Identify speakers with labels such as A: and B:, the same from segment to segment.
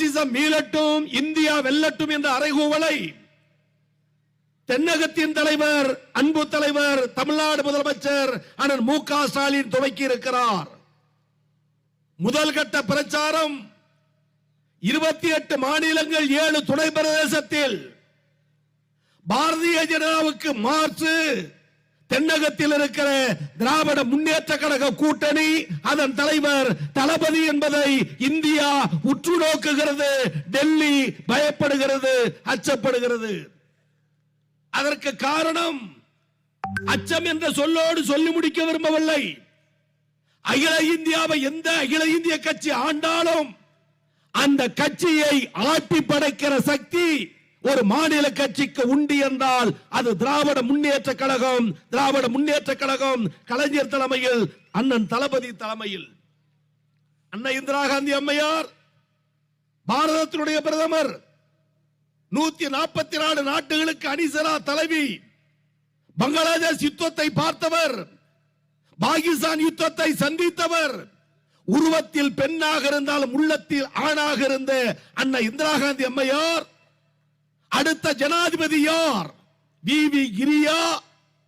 A: பாசிசம் மீளட்டும் India வெல்லட்டும் என்ற அறைகூவலை. தென்னகத்தின் தலைவர் அன்பு தலைவர் தமிழ்நாடு முதலமைச்சர் அண்ணன் மு க ஸ்டாலின் துவக்கி இருக்கிறார். முதல் கட்ட பிரச்சாரம் இருபத்தி எட்டு மாநிலங்கள் ஏழு துணை பிரதேசத்தில். பாரதிய ஜனதாவுக்கு மாற்று தென்னகத்தில் இருக்கிற திராவிட முன்னேற்ற கழக கூட்டணி அதன் தலைவர் தளபதி என்பதை இந்தியா உற்று நோக்குகிறது டெல்லி பயப்படுகிறது அச்சப்படுகிறது. அதற்கு காரணம் அச்சம் என்ற சொல்லோடு சொல்லி முடிக்க விரும்பவில்லை. அகில இந்தியாவை எந்த அகில இந்திய கட்சி ஆண்டாலும் அந்த கட்சியை ஆட்டி படைக்கிற சக்தி ஒரு மாநில கட்சிக்கு உண்டு என்றால் அது திராவிட முன்னேற்ற கழகம் திராவிட முன்னேற்ற கழகம் கலைஞர் தலைமையில் அண்ணன் தளபதி தலைமையில். அண்ணன் இந்திரா காந்தி அம்மையார் பாரதத்தினுடைய பிரதமர் நூத்தி நாற்பத்தி நாலு நாட்டுகளுக்கு அணிசரா தலைவி பங்களாதேஷ் யுத்தத்தை பார்த்தவர் பாகிஸ்தான் யுத்தத்தை சந்தித்தவர் உருவத்தில் பெண்ணாக இருந்தாலும் உள்ளத்தில் ஆணாக இருந்த அண்ணா இந்திரா காந்தி அம்மையார் அடுத்த ஜனாதிபதி யார்? வி வி கிரியா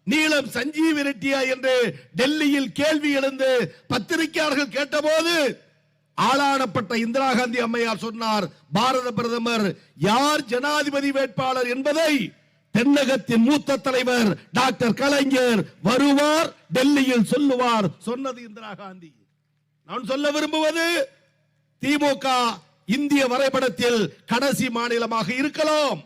A: நீளம் சஞ்சீவி ரெட்டியா என்று டெல்லியில் கேள்வி எழுந்து பத்திரிகையாளர்கள் கேட்டபோது ஆளானப்பட்ட இந்திரா காந்தி அம்மையார் சொன்னார் பாரத பிரதமர் யார் ஜனாதிபதி வேட்பாளர் என்பதை தென்னகத்தின் மூத்த தலைவர் டாக்டர் கலைஞர் வருவார் டெல்லியில் சொல்லுவார் சொன்னது இந்திரா காந்தி. நான் சொல்ல விரும்புவது திமுக இந்திய வரைபடத்தில் கடைசி மாநிலமாக இருக்கலாம்.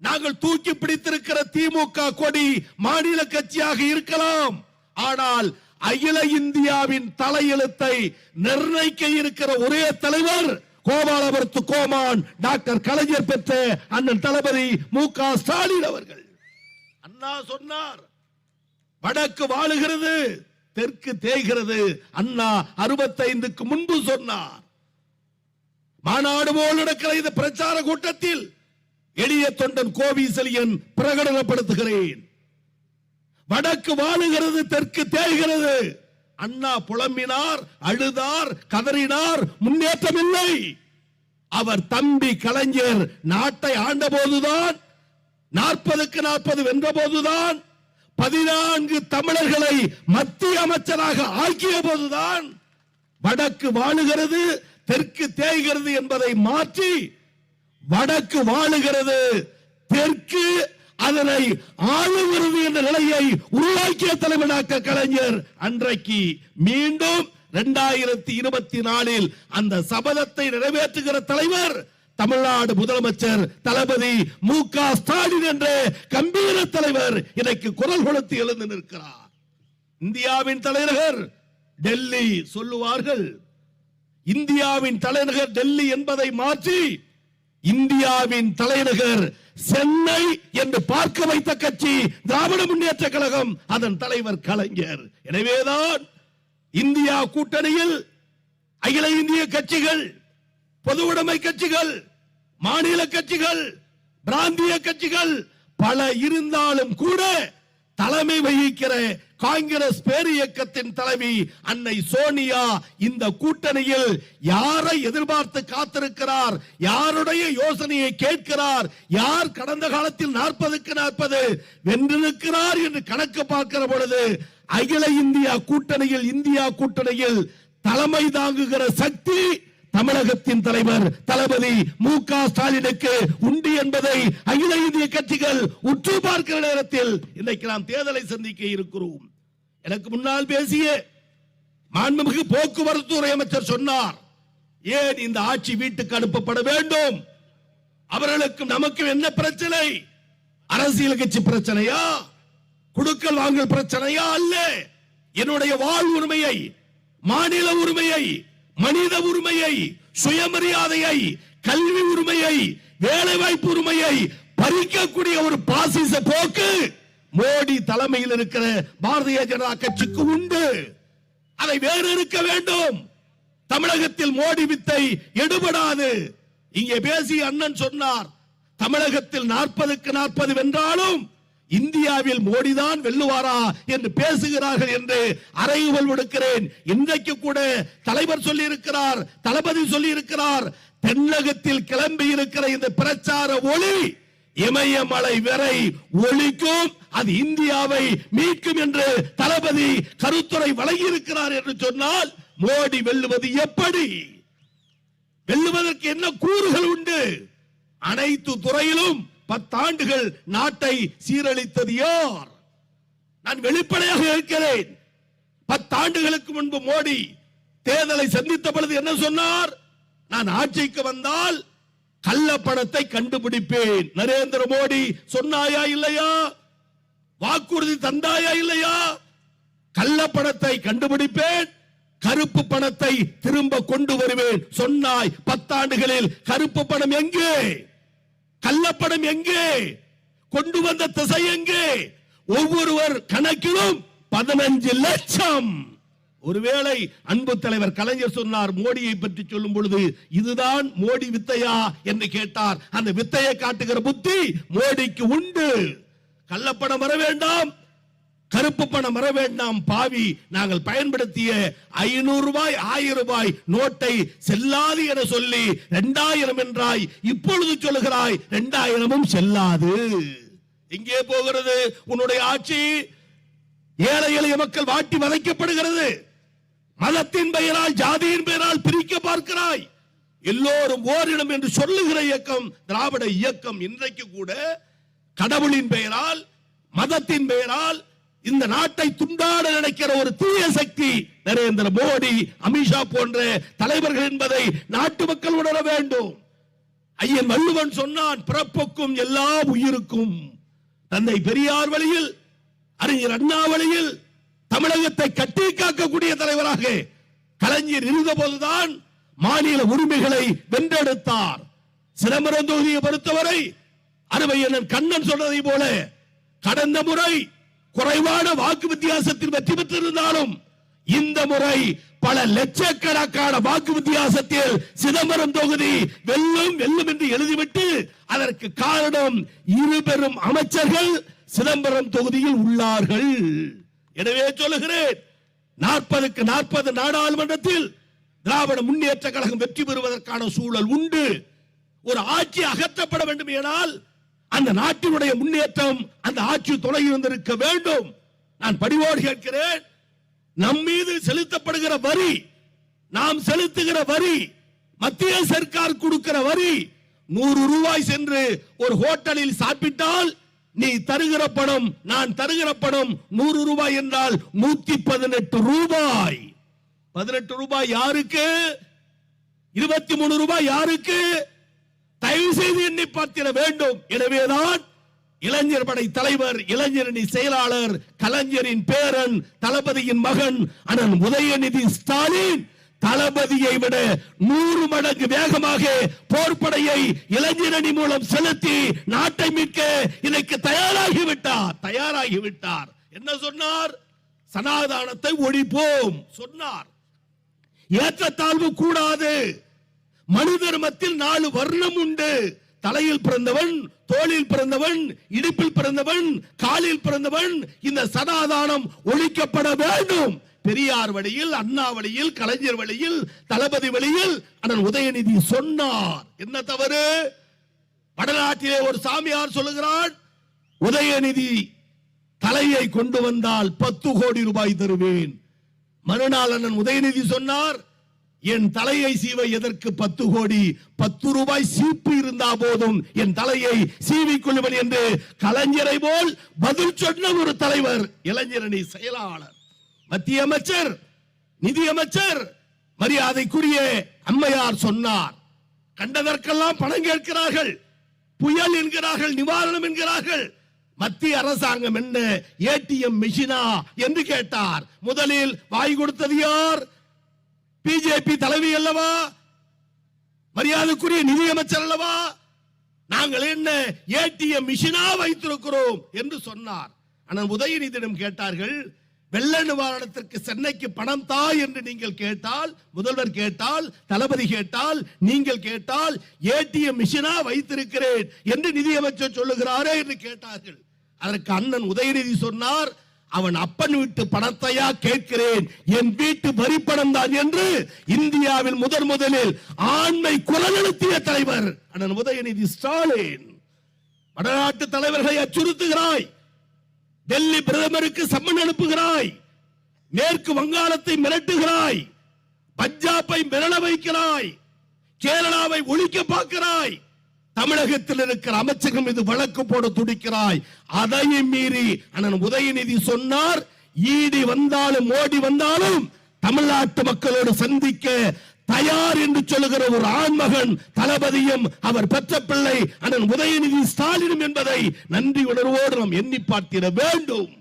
A: நாங்கள் தூக்கி பிடித்திருக்கிற திமுக கொடி மாநில கட்சியாக இருக்கலாம். ஆனால் அகில இந்தியாவின் தலையெழுத்தை நிர்ணயிக்க இருக்கிற ஒரே தலைவர் கோபாலபுரத்து கோமான் டாக்டர் கலைஞர் பெற்ற அண்ணன் தளபதி மு க ஸ்டாலின் அவர்கள். அண்ணா சொன்னார் வடக்கு வாழுகிறது தெற்கு தேய்கிறது. அண்ணா அறுபத்தைந்துக்கு முன்பு சொன்னார். மாநாடு போல் நடக்கிற இந்த பிரச்சார கூட்டத்தில் எளிய தொண்டன் கோவிசலியன் பிரகடனப்படுத்துகிறேன். வடக்கு வாழுகிறது தெற்கு தேய்கிறது. அண்ணா புலம்பினார் அழுதார் கதறினார் முன்னேற்றம் இல்லை அவர் தம்பி கலைஞர் நாட்டை ஆண்ட போதுதான் நாற்பதுக்கு நாற்பது வென்ற போதுதான் பதினான்கு தமிழர்களை மத்திய அமைச்சராக ஆக்கிய போதுதான் வடக்கு வாழுகிறது தெற்கு தேய்கிறது என்பதை மாற்றி வடக்கு வாழுகிறது. தெற்கு அதனை ஆளுகிறது என்ற நிலையை உருவாக்கிய தலைவனாக்க கலைஞர் அன்றைக்கு மீண்டும் இரண்டாயிரத்தி இருபத்தி நாலில் அந்த சபதத்தை நிறைவேற்றுகிற தலைவர் தமிழ்நாடு முதலமைச்சர் தளபதி மு க ஸ்டாலின் என்ற கம்பீர தலைவர் இன்னைக்கு குரல் கொடுத்து எழுந்து நிற்கிறார். இந்தியாவின் தலைநகர் டெல்லி சொல்லுவார்கள். இந்தியாவின் தலைநகர் டெல்லி என்பதை மாற்றி இந்தியாவின் தலைநகர் சென்னை என்று பார்க்க வைத்த கட்சி திராவிட முன்னேற்ற கழகம் அதன் தலைவர் கலைஞர். எனவேதான் இந்தியா கூட்டணியில் அகில இந்திய கட்சிகள் பொதுவுடைமை கட்சிகள் மாநில கட்சிகள் பிராந்திய கட்சிகள் பல இருந்தாலும் கூட தலைமை வகிக்கிற காங்கிரஸ் பேர் இயக்கத்தின் தலைவி அன்னை சோனியா இந்த கூட்டணியில் யாரை எதிர்பார்த்து காத்திருக்கிறார்? யாருடைய யோசனையை கேட்கிறார்? யார் கடந்த காலத்தில் நாற்பதுக்கு நாற்பது வென்றிருக்கிறார் என்று கணக்கு பார்க்கிற பொழுது அகில இந்தியா கூட்டணியில் இந்தியா கூட்டணியில் தலைமை தாங்குகிற சக்தி தமிழகத்தின் தலைவர் தளபதி மு க ஸ்டாலினுக்கு உண்டு என்பதை அகில இந்திய கட்சிகள் உற்று பார்க்கிற நேரத்தில் இன்றைக்கு நாம் தேர்தலை சந்திக்க இருக்கிறோம். எனக்கு முன்னால் பேசிய மாண்புமிகு போக்குவரத்து துறை அமைச்சர் சொன்னார். ஏன் இந்த ஆட்சி வீட்டுக்கு அனுப்பப்பட வேண்டும்? அவர்களுக்கும் நமக்கும் என்ன பிரச்சனை? அரசியல் கட்சி பிரச்சனையா? குடுக்கல் வாங்கல் பிரச்சனையா அல்ல? என்னுடைய வாழ் உரிமையை மாநில உரிமையை மனித உரிமையை சுயமரியாதையை கல்வி உரிமையை வேலை வாய்ப்பு உரிமையை பறிக்கக்கூடிய ஒரு பாசிச போக்கு மோடி தலைமையில் இருக்கிற பாரதிய ஜனதா கட்சிக்கு உண்டு. அதை வேறு இருக்க வேண்டும். தமிழகத்தில் மோடி வித்தை எடுபடாது. இங்கே பேசிய அண்ணன் சொன்னார் தமிழகத்தில் நாற்பதுக்கு நாற்பது வென்றாலும் இந்தியாவில் மோடிதான் வெல்லுவாரா என்று பேசுகிறார்கள் என்று அறையுவல் விடுக்கிறேன். இன்றைக்கு கூட தலைவர் சொல்லி இருக்கிறார் தளபதி சொல்லி இருக்கிறார் தென்னகத்தில் கிளம்பி இருக்கிற இந்த பிரச்சார ஒளி இமயமலை வரை ஒழிக்கும். அது இந்தியாவை மீட்கும் என்று தளபதி கருத்துரை வழங்கியிருக்கிறார் என்று சொன்னால் மோடி வெல்லுவது எப்படி? வெல்லுவதற்கு என்ன கூறுகள் உண்டு? அனைத்து துறையிலும் பத்தாண்டுகள் நாட்டை சீரழித்தது யார்? நான் வெளிப்படையாக இருக்கிறேன். பத்தாண்டுகளுக்கு முன்பு மோடி தேர்தலை சந்தித்த பொழுது என்ன சொன்னார்? நான் ஆட்சிக்கு வந்தால் கள்ள பணத்தை கண்டுபிடிப்பேன். நரேந்திர மோடி சொன்னாயா இல்லையா? வாக்குறுதி தந்தாயா இல்லையா? கள்ள பணத்தை கண்டுபிடிப்பேன். கருப்பு பணத்தை திரும்ப கொண்டு வருவேன். சொன்னாய் பத்தாண்டுகளில் கருப்பு பணம் எங்கே? கள்ளப்பணம் எங்கே? கொண்டு வந்த திசை எங்கே? ஒவ்வொருவர் கணக்கிலும் பதினஞ்சு லட்சம். ஒருவேளை அன்பு தலைவர் கலைஞர் சொன்னார் மோடியை பற்றி சொல்லும் பொழுது இதுதான் மோடி வித்தையா? என்று கேட்டார். அந்த வித்தையை காட்டுகிற புத்தி மோடிக்கு உண்டு. கள்ளப்பணம் வர வேண்டாம் கருப்பு பணம் வர வேண்டாம் பாவி. நாங்கள் பயன்படுத்திய ஐநூறு ரூபாய் ஆயிரம் ரூபாய் நோட்டை செல்லாது என சொல்லி இரண்டாயிரம் என்றாய் இப்பொழுது சொல்லுகிறாய் இரண்டாயிரமும் செல்லாது. எங்கே போகிறது? உன்னுடைய ஆட்சி ஏழை எளிய மக்கள் வாட்டி வதைக்கப்படுகிறது. மதத்தின் பெயரால் ஜாதியின் பெயரால் பிரிக்க பார்க்கிறாய். எல்லோரும் ஓரிடம் என்று சொல்லுகிற இயக்கம் திராவிட இயக்கம் இன்றைக்கு கூட கடவுளின் பெயரால் மதத்தின் பெயரால் இந்த நாட்டை துண்டாட நினைக்கிற ஒரு தீய சக்தி நரேந்திர மோடி அமித்ஷா போன்ற தலைவர்கள் என்பதை நாட்டு மக்கள் உணர வேண்டும். ஐயன் வள்ளுவன் சொன்னான் பிறப்புக்கும் எல்லா உயிருக்கும். தந்தை பெரியார் வழியில் அறிஞர் அண்ணா வழியில் தமிழகத்தை கட்டி காக்கக்கூடிய தலைவராக கலைஞர் இருந்த போதுதான் மாநில உரிமைகளை வென்றெடுத்தார். சிதம்பரம் தொகுதியை பொறுத்தவரை அருமையன் கண்ணன் சொன்னதை போல கடந்த முறை குறைவான வாக்கு வித்தியாசத்தில் வெற்றி பெற்றிருந்தாலும் இந்த முறை பல லட்சக்கணக்கான வாக்கு வித்தியாசத்தில் சிதம்பரம் தொகுதி வெல்லும் வெல்லும் என்று எழுதிவிட்டு அதற்கு காரணம் இரு பெரும் அமைச்சர்கள் சிதம்பரம் தொகுதியில் உள்ளார்கள். எனவே சொல்லுகிறேன் நாற்பதுக்கு நாற்பது நாடாளுமன்றத்தில் திராவிட முன்னேற்ற கழகம் வெற்றி பெறுவதற்கான சூழல் உண்டு. ஒரு ஆட்சி அகற்றப்பட வேண்டும் என்றால் அந்த நாட்டினுடைய முன்னேற்றம் அந்த ஆட்சி துணை இருந்திருக்க வேண்டும். நான் படிவோடு கேட்கிறேன் நம் மீது செலுத்தப்படுகிற வரி நாம் செலுத்துகிற வரி மத்திய சர்க்கார் கொடுக்கிற வரி நூறு ரூபாய் சென்று ஒரு ஹோட்டலில் சாப்பிட்டால் நீ தருகிற பணம் நான் தருகிற பணம் நூறு ரூபாய் என்றால் நூத்தி பதினெட்டு ரூபாய். பதினெட்டு ரூபாய் யாருக்கு? இருபத்தி மூணு ரூபாய் யாருக்கு? தயவு செய்து எண்ணி பார்த்திட வேண்டும். எனவேதான் இளைஞர் படை தலைவர் இளைஞரணி செயலாளர் கலைஞரின் பேரன் தளபதியின் மகன் அண்ணன் உதயநிதி ஸ்டாலின். தளபதியை விட நூறு மடங்கு வேகமாக போர்ப்படையை இளைஞரணி மூலம் செலுத்தி நாட்டை மீட்க இன்னைக்கு தயாராகி விட்டார் தயாராகி விட்டார் என்ன சொன்னார்? சனாதானத்தை ஒழிப்போம் சொன்னார். ஏற்றத்தாழ்வு கூடாது. மனு தர்மத்தில் நாலு வர்ணம் உண்டு. தலையில் பிறந்தவன் தோளில் பிறந்தவன் இடுப்பில் பிறந்தவன் காலில் பிறந்தவன் இந்த சனாதானம் ஒழிக்கப்பட வேண்டும். பெரியார் வழியில் அண்ணா வழியில் கலைஞர் வழியில் தளபதி வழியில் அண்ணன் உதயநிதி சொன்னார். என்ன தவறு? வடநாட்டிலே ஒரு சாமியார் சொல்லுகிறான் உதயநிதி தலையை கொண்டு வந்தால் பத்து கோடி ரூபாய் தருவேன். மறுநாள் அண்ணன் உதயநிதி சொன்னார் என் தலையை சீவ எதற்கு பத்து கோடி? பத்து ரூபாய் சீப்பு இருந்தா போதும். என் தலையை சீவிக் கொள்ளுவன் என்று கலைஞரை போல் பதில் சொன்ன ஒரு தலைவர் இளைஞரணி செயலாளர். மத்திய அமைச்சர் நிதி அமைச்சர் மரியாதைக்குரிய அம்மையார் சொன்னார். கண்டதற்கெல்லாம் பணம் கேட்கிறார்கள் புயல் என்கிறார்கள் நிவாரணம் என்கிறார்கள். மத்திய அரசாங்கம் என்ன ஏடிஎம் மிஷினா என்று கேட்டார். முதலில் வாய் கொடுத்தது யார்? பிஜேபி தலைவி அல்லவா? மரியாதைக்குரிய நிதியமைச்சர் அல்லவா? நாங்கள் என்ன ஏடிஎம் மிஷினா வைத்திருக்கிறோம் என்று சொன்னார். ஆனால் உதயநிதியிடம் கேட்டார்கள் வெள்ள நிவாரணத்திற்கு சென்னைக்கு பணம் தா என்று நீங்கள் கேட்டால் முதல்வர் கேட்டால் தளபதி கேட்டால் நீங்கள் கேட்டால் ஏடிஎம் மிஷினா வைத்திருக்கிறேன் என்று நிதியமைச்சர் சொல்லுகிறாரே என்று கேட்டார்கள். அதற்கு அண்ணன் உதயநிதி சொன்னார் அவன் அப்பன் வீட்டு பணத்தையா கேட்கிறேன்? என் வீட்டு வரி பணம் தான் என்று இந்தியாவில் முதன் முதலில் ஆண்மை குரல் எழுத்திய தலைவர் அண்ணன் உதயநிதி ஸ்டாலின். வடநாட்டு தலைவர்களை அச்சுறுத்துகிறாய். டெல்லி பிரதமருக்கு சம்மன் அனுப்புகிறாய். மேற்கு வங்காளத்தை மிரட்டுகிறாய். பஞ்சாபை மிரள வைக்கிறாய். கேரளாவை ஒழிக்க பார்க்கிறாய். தமிழகத்தில் இருக்கிற அமைச்சகம் இது வழக்கு போட துடிக்கிறாய். அதையும் மீறி அண்ணன் உதயநிதி சொன்னார். ஈடி வந்தாலும் மோடி வந்தாலும் தமிழ்நாட்டு மக்களோடு சந்திக்க தயார் என்று சொல்லுகிற ஒரு ஆண்மகன் தளபதியும் அவர் பெற்ற பிள்ளை அண்ணன் உதயநிதி ஸ்டாலினும் என்பதை நன்றி உணர்வோடு நாம் எண்ணி பார்த்திட வேண்டும்.